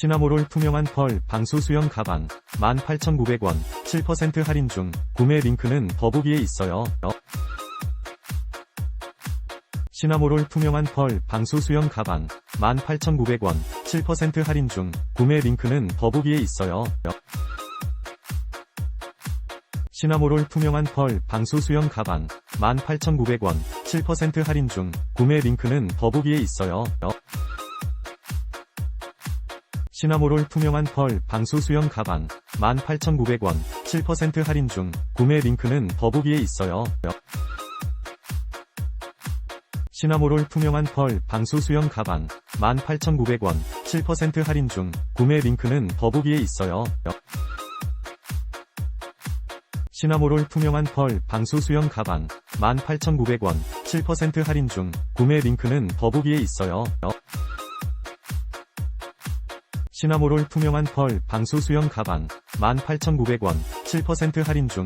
시나모롤 투명한 펄 방수 수영 가방 18,900원 7% 할인 중 구매 링크는 더보기에 있어요. 시나모롤 투명한 펄 방수 수영 가방 18,900원 7% 할인 중 구매 링크는 더보기에 있어요. 시나모롤 투명한 펄 방수 수영 가방 18,900원 7% 할인 중 구매 링크는 더보기에 있어요. 시나모롤 투명한 펄 방수 수영 가방 18,900원 7% 할인 중 구매 링크는 더보기에 있어요. 시나모롤 투명한 펄 방수 수영 가방 18,900원 7% 할인 중 구매 링크는 더보기에 있어요. 시나모롤 투명한 펄 방수 수영 가방 18,900원 7% 할인 중 구매 링크는 더보기에 있어요. 시나모롤 투명한 펄 방수 수영 가방 18,900원 7% 할인 중